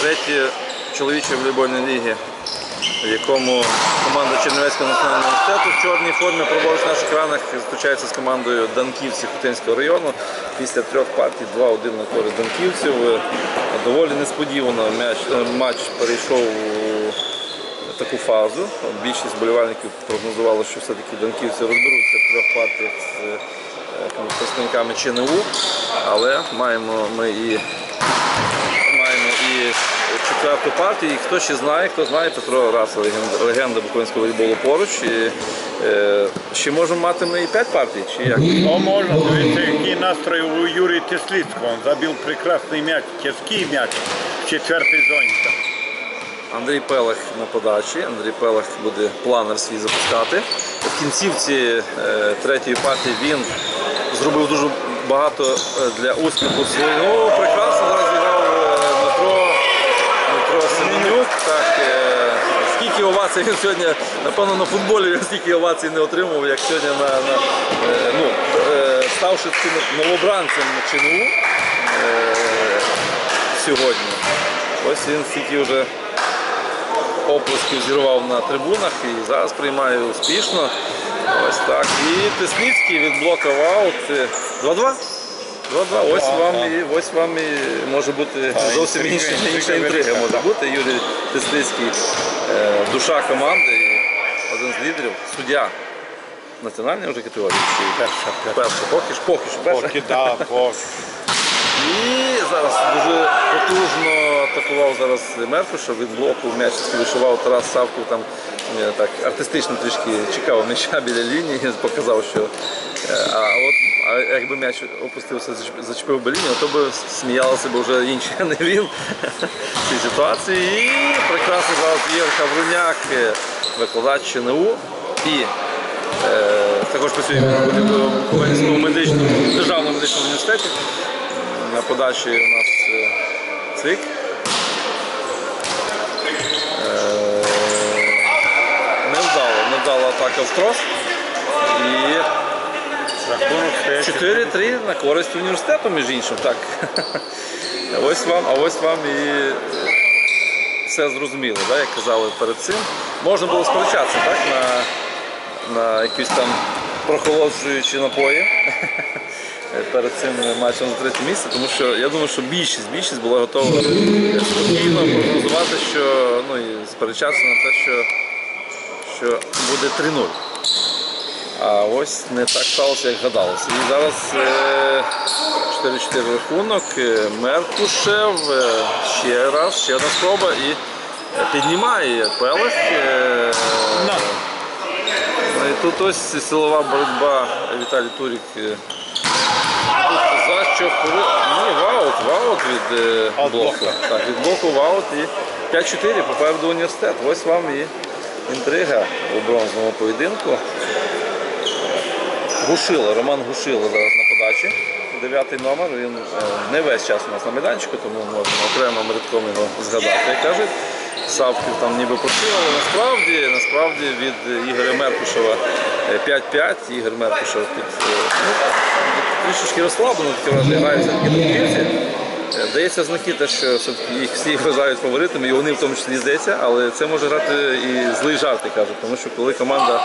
третє чоловічої волейбольної ліги, в якому команда Чернівецького національного університету в чорній формі праворуч на наших екранах зустрічається з командою Данківців Хотинського району. Після трьох партій 2-1 на користь Данківців. Е, Доволі несподівано е, матч перейшов у таку фазу. Більшість болівальників прогнозувало, що все-таки Данківці розберуться в трьох партіях з е, представниками ЧНУ, але маємо ми і четверту партію. І хто ще знає, хто знає, Петро Раса, легенда, легенда буковинського волейболу поруч. І, е, ще можемо мати ми і п'ять партій, чи як? Ну, можно. Дивіться, який настрой у Юрія Теслицького. Он забил прекрасний м'яч, тяжкий м'яч в четвертій зоні. Там. Андрій Пелех на подачі. Андрій Пелех буде планер свій запускати. В кінцівці е, третьої партії він зробив дуже багато е, для успіху. Ну, прекрасно зараз зіграв е, Дмитро, Дмитро Семенюк. Так, е, скільки овацій він сьогодні, напевно, на футболі він стільки овацій не отримав, як сьогодні на, на е, ну, е, ставши таким новобранцем ЧНУ е, сьогодні. Ось він стільки вже оплесків зірвав на трибунах і зараз приймає успішно. Ось так. І Тесніцький відблокав аут. Е, 2-2. 2-2. Ось вам і ось вам і може бути зовсім інша, інша інтрига може бути. Юрій Тесницький, е, душа команди і один з лідерів, суддя національної вже категорії. чи Перша, перша. Поки ж, поки що перша. Поки, да, поки. І зараз дуже потужно атакував зараз Меркуша від блоку м'яч вишивав Тарас Савків там е, так артистично трішки чекав м'яча біля лінії, показав, що а от а якби м'яч опустився, зач- зачепив би лінію, то би сміялися б вже інші, не він в цій ситуації. І прекрасно зараз Ігор Хавруняк, е, викладач ЧНУ і е, також працює в Буковинському медичному державному медичному університеті. На подачі у нас е, цик. Е, Невдало, невдала атака в трос. І Рахунок 4-3 на користь університету, між іншим. Так. Ось вам, а ось вам і е, все зрозуміло, да, як казали перед цим. Можна було сперечатися так, на, на якісь там прохолоджуючі напої перед цим матчем за третє місце, тому що я думаю, що більшість, більшість була готова спокійно прогнозувати, що ну і сперечатися на те, що, що буде 3-0. А ось не так сталося, як гадалося. І зараз е, 4-4 рахунок. е, Меркушев е, ще раз, ще одна спроба і е, піднімає Пелех. е, Ну, і тут ось силова боротьба Віталій Турік. е, за що Ні, ваут, ваут від е, блоку. Так, від блоку ваут і 5-4 попереду університет. Ось вам і інтрига у бронзовому поєдинку. Гушило, Роман Гушило зараз на подачі. Дев'ятий номер, він е, не весь час у нас на майданчику, тому можна окремим рядком його згадати, як кажуть. Савків там ніби почив, але насправді, насправді від Ігоря Меркушева е, 5-5. Ігор Меркушев під е, ну, трішечки розслаблено, таке враження граються такі трубківці. Е, Дається знаки, те, що їх всі вважають фаворитами, і вони в тому числі здається, але це може грати і злий жарт, кажуть, тому що коли команда,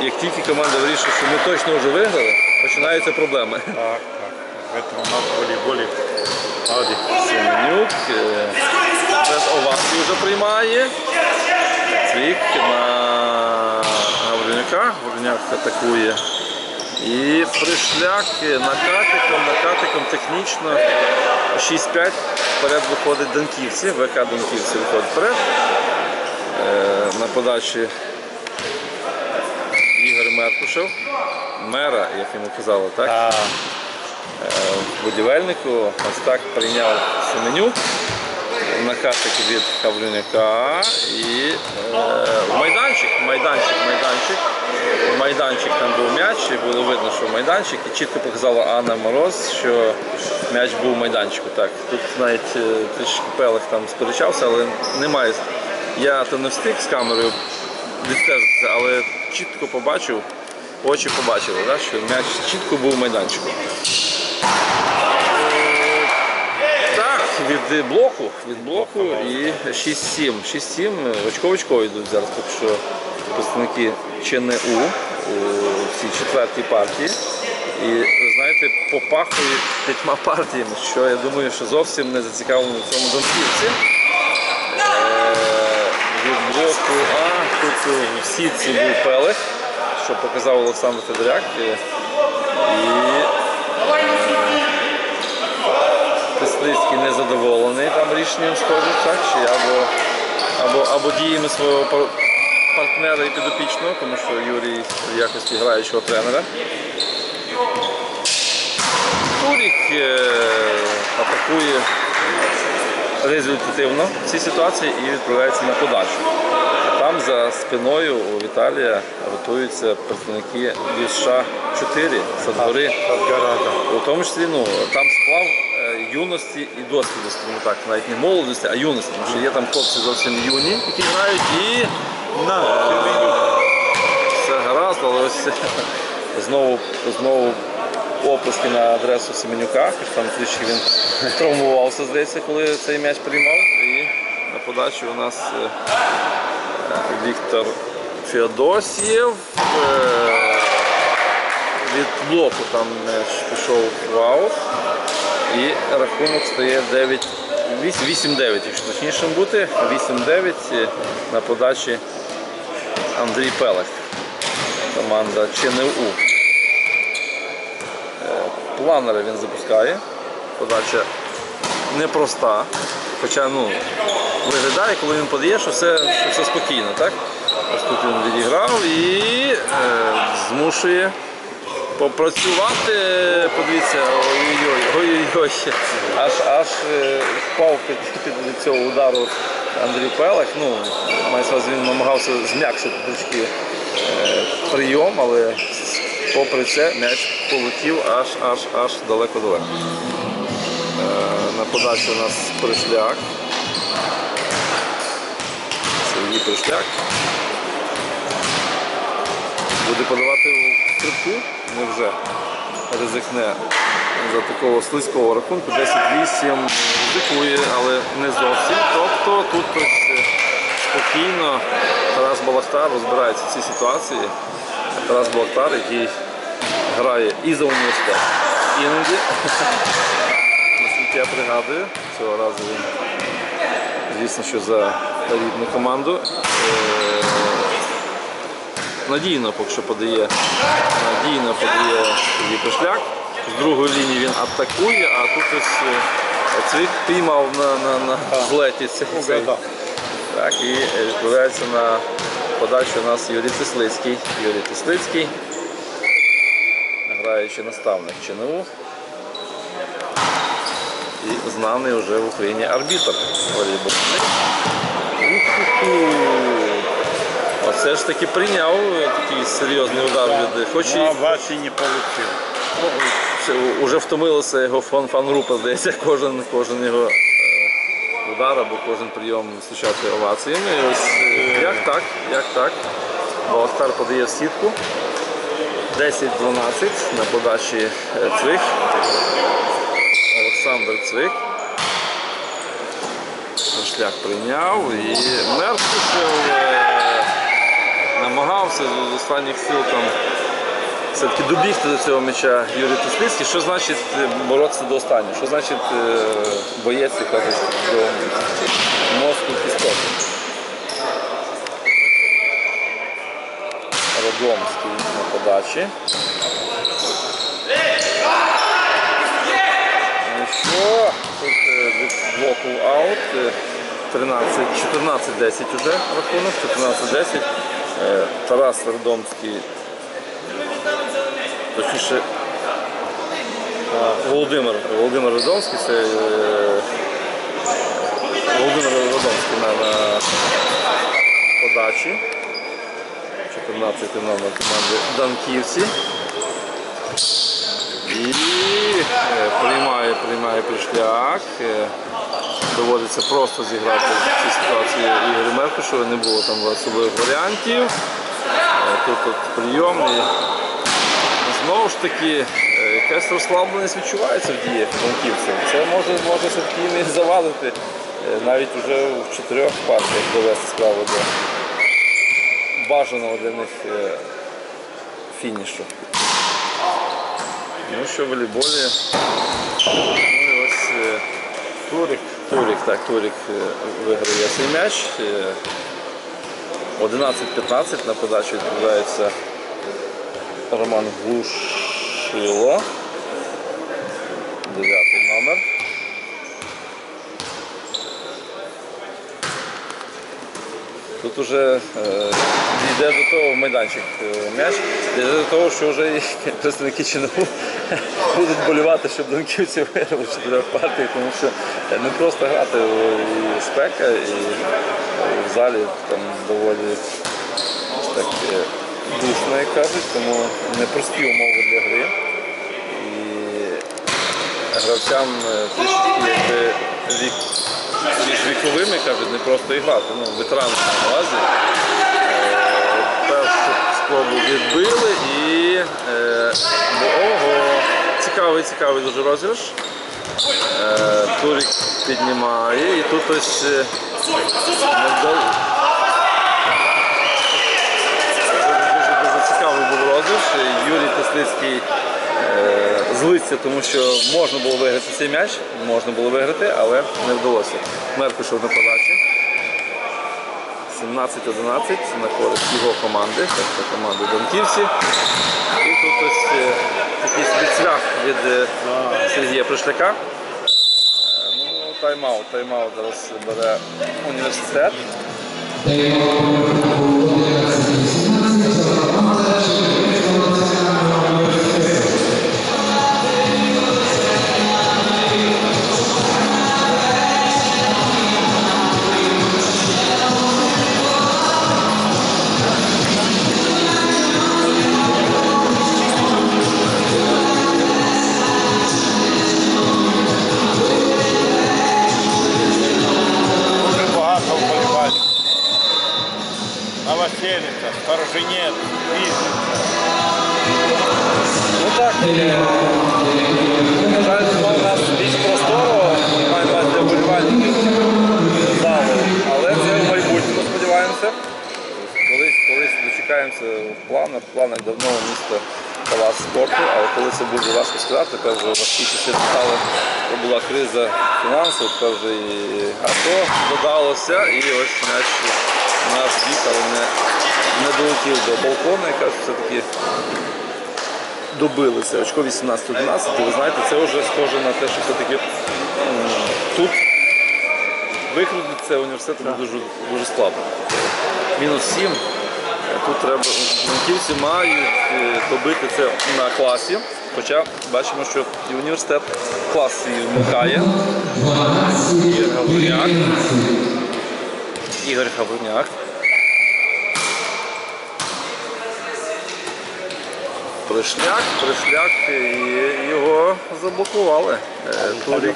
як тільки команда вирішує, що ми точно вже виграли, починаються проблеми. Так, так. В у нас волейболі. Ауді. Семенюк е, без вже приймає. Цвік на Гаврилюка. Гаврилюк атакує. І пришляк накатиком, накатиком технічно 6-5 вперед виходить Данківці. ВК Данківці виходить вперед. Е, На подачі Ігор Мера, як йому казали, так? А, будівельнику. Ось так прийняв Семенюк накатик від Хавлюняка і е, майданчик, майданчик, майданчик. Майданчик там був м'яч, і було видно, що майданчик, і чітко показала Анна Мороз, що м'яч був в майданчику. Так, тут навіть е, трішки пелих там сперечався, але немає. Я то не встиг з камерою відстежитися, але чітко побачив, очі побачили, да, що м'яч чітко був в майданчику. Так, від блоку, від блоку і 6-7. 6-7, очко-очко йдуть зараз поки що представники ЧНУ у цій четвертій партії. І знаєте, попахує п'ятьма партіями, що я думаю, що зовсім не зацікавлені в цьому донківці. Е, Від блоку А тут в сітці був Пелех, що показав Олександр Федоряк. Е, І Кислицький незадоволений там рішенням сходить, так? Чи або, або, або діями свого партнера і підопічного, тому що Юрій в якості граючого тренера. Турік е, атакує результативно в цій ситуації і відправляється на подачу. Там за спиною у Віталія готуються представники США 4 Садгори. У тому числі ну, там сплав е, юності і досвіду, скажімо так, навіть не молодості, а юності. Тому що є там хлопці зовсім юні, які грають, і На, все гаразд, але ось знову, знову оплески на адресу Семенюка, хоч там трішки він травмувався, здається, коли цей м'яч приймав. І на подачі у нас е, Віктор Феодосєв. Е, Від блоку там м'яч пішов в аут. І рахунок стає 9, 8-9, якщо точніше бути. 8-9 на подачі Андрій Пелех. Команда ЧНУ. Планера він запускає. Подача непроста. Хоча ну, виглядає, коли він подає, що все, що все спокійно. Так? Ось тут він відіграв і е, змушує попрацювати. Подивіться, ой-ой-ой. Аж аж е, впав під, під цього удару Андрій Пелех. Ну, увазі, він намагався зм'якшити трішки е, прийом, але попри це м'яч полетів аж аж аж далеко-далеко. Е, на подачі у нас Пришляк. Сергій Пришляк. Буде подавати у стрибку, невже ризикне за такого слизького рахунку. 10-8 ризикує, але не зовсім. Тобто тут спокійно Тарас Балахтар розбирається в цій ситуації. Тарас Балахтар, який грає і за університет, іноді, наскільки я пригадую, цього разу він, звісно, що за рідну команду. Е, надійно поки що подає, надійно подає Єпишляк. З другої лінії він атакує, а тут ось е, піймав на, на, на злеті цей. цей. Так, і відправляється на подачу у нас Юрій Тислицький. Юрій Тислицький, граючий наставник ЧНУ. І знаний вже в Україні арбітр волейбольний. Уху-ху. Оце ж таки прийняв такий серйозний удар від хоч і а ваші не ну, це вже втомилася його фан фан-група, здається, кожен, кожен його е, удар або кожен прийом зустрічати оваціями. І ось е, як так, як так. Балахтар подає в сітку. 10-12 на подачі е, Цвих. Олександр Цвик. Шлях прийняв і Меркушев е, намагався з останніх сил там все-таки добігти до цього м'яча Юрій Теслицький. Що значить е, боротися до останнього? Що значить боєць, як до мозку кісток? Родомський на подачі. Ну що, тут е, від блоку аут. е, 13, 14-10 уже рахунок, 14-10. Е, Тарас Родомський точніше Володимир, Володимир Родомський, це е, Володимир Родомський на, на подачі. 14 номер команди Данківці. І е, приймає, приймає пришляк. Е, Доводиться просто зіграти в цій ситуації Ігорю Меркушу, не було там особливих варіантів. Е, Тут, тут прийом і Знову ж таки, якась розслабленість відчувається в діях франківців. Це може, може все-таки і завадити навіть вже в чотирьох партіях довести справу до бажаного для них е, фінішу. Ну що в волейболі. Ну ось е, Турик. Турик, так, Турик е, виграє цей м'яч. Е, 11-15 на подачу відповідається Роман Глушило. Дев'ятий номер. Тут уже йде до того майданчик е, м'яч, йде до того, що вже представники ЧНУ будуть болювати, щоб донківці виграли чотирьох партіях, тому що не просто грати і спека, і в залі там доволі так е, душно, як кажуть, тому непрості умови для гри. І гравцям е, трішки вік, віковими кажуть, не просто і грати. Ну, ветеран на увазі. Спробу відбили і е, ого, цікавий, цікавий дуже розіграш. Е, Турік піднімає і тут ось е, не вдало- Дуже дуже цікавий був розіграш. Юрій Теслицький е, злиться, тому що можна було виграти цей м'яч, можна було виграти, але не вдалося. Меркушев на подачі. 17-11 на користь його команди, тобто команди Донківці. І тут ось якийсь такий собі від е, Сергія Пришляка. Е, Ну, тайм-аут, тайм-аут зараз бере університет. Сторожинець, Візниця. Ну так, жаль, нема у нас більш простору, маю на для вболівальників залу, але це в майбутньому сподіваємося. Колись, дочекаємося в планах, в планах давно місто палац спорту, але коли це буде важко сказати, тепер вже важкі часи стали, була криза фінансів, тепер вже і АТО додалося, і ось м'яч наш бік, але не, не долетів до балкону, яка все-таки добилися. Очко 18-11, ви знаєте, це вже схоже на те, що все-таки тут викрутити це університету буде дуже, дуже складно. Мінус 7. Тут треба франківці мають е, добити це на класі. Хоча бачимо, що і університет клас свій вмикає. Ігор Гавриняк. Ігор Гавриняк. Пришляк, пришляк і його заблокували. Е, Турік,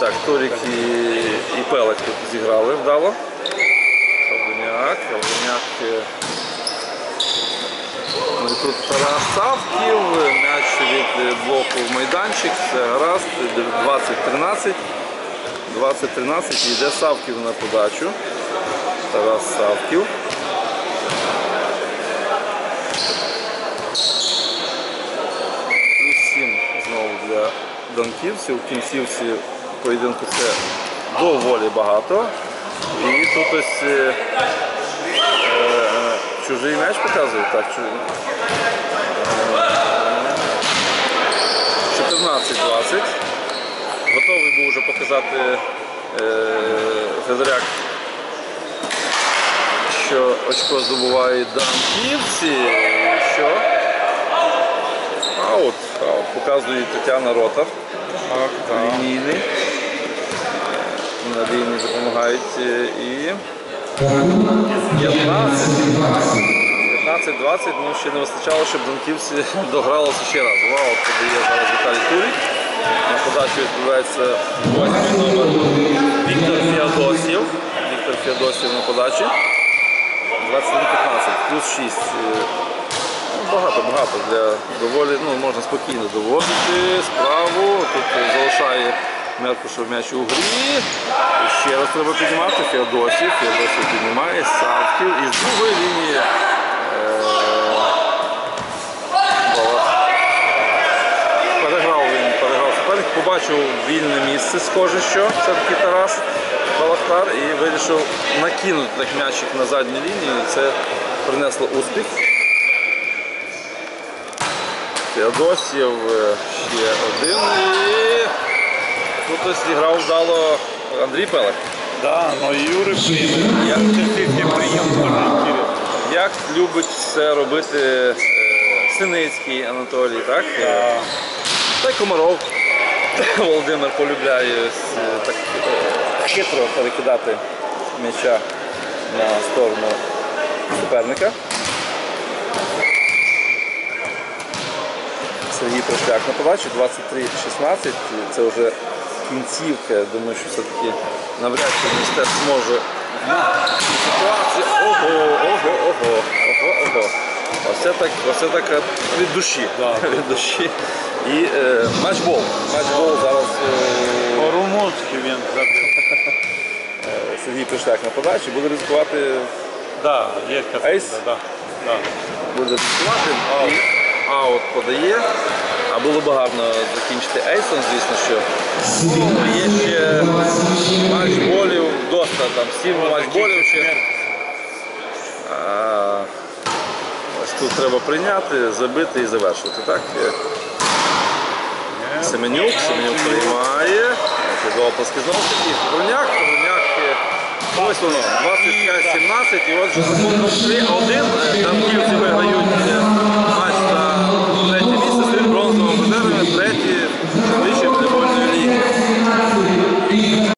так, Турік і, і Пелик тут зіграли вдало. Хавриняк, Хавриняк. е, Ну і тут Тарас Савків, м'яч від е, блоку в майданчик, все гаразд, 20-13. 20-13 йде Савків на подачу. Тарас Савків. Плюс 7 знову для донківців. В кінцівці поєдинку це доволі багато. І тут ось е, е, чужий м'яч показує. Так, чу- е, 14-20. Готовий був вже показати е, Федоряк, що очко здобувають данківці. Що? Аут. Показує Тетяна Ротар. Лінійний. На лінії допомагають е, і 15. 15-20, ну ще не вистачало, щоб донківці догралося ще раз. Вау, подає зараз Віталій Турік. На подачу відбувається восьмий номер Віктор Феодосів. Віктор Феодосів на подачі. 21-15, плюс 6. Багато, багато для доволі, ну можна спокійно доводити справу. Тут залишає Меркушев м'яч у грі. Ще раз треба піднімати Феодосів. Феодосів піднімає, Савків. І з другої лінії е, переграв він, переграв суперник, побачив вільне місце, схоже, що все-таки Тарас Балахтар і вирішив накинути так м'ячик на задню лінію. Це принесло успіх. Феодосів е, ще один. І тут ось зіграв вдало Андрій Пелик. Да, но Юрий прием. Я Теслицкий прием. Як любить це робити е, Синицький Анатолій, так? Е, Та й Комаров Володимир полюбляє е, так е, хитро перекидати м'яча на сторону суперника. Сергій Прошляк на подачі 23-16. Це вже кінцівка. Я думаю, що все-таки навряд чи університет зможе ситуації. Ого, ого, ого, ого, ого. Оце так, оце так е, від душі. Від душі. І е, матчбол. Матчбол зараз е, По-румунски він забил. Сергій Пишляк на подачі. Буде ризикувати, Да, такое. Айс? Да, да. буде ризикувати. І аут подає. А було б гарно закінчити ейсом, звісно, що Ну, є ще матчболів доста, там сім матчболів ще. А, ось тут треба прийняти, забити і завершити. Так? Е, Семенюк, Семенюк приймає. Оплески знову таки. Груняк, Груняк. е, Ось воно, 25-17. І от же 3-1. Там київці виграють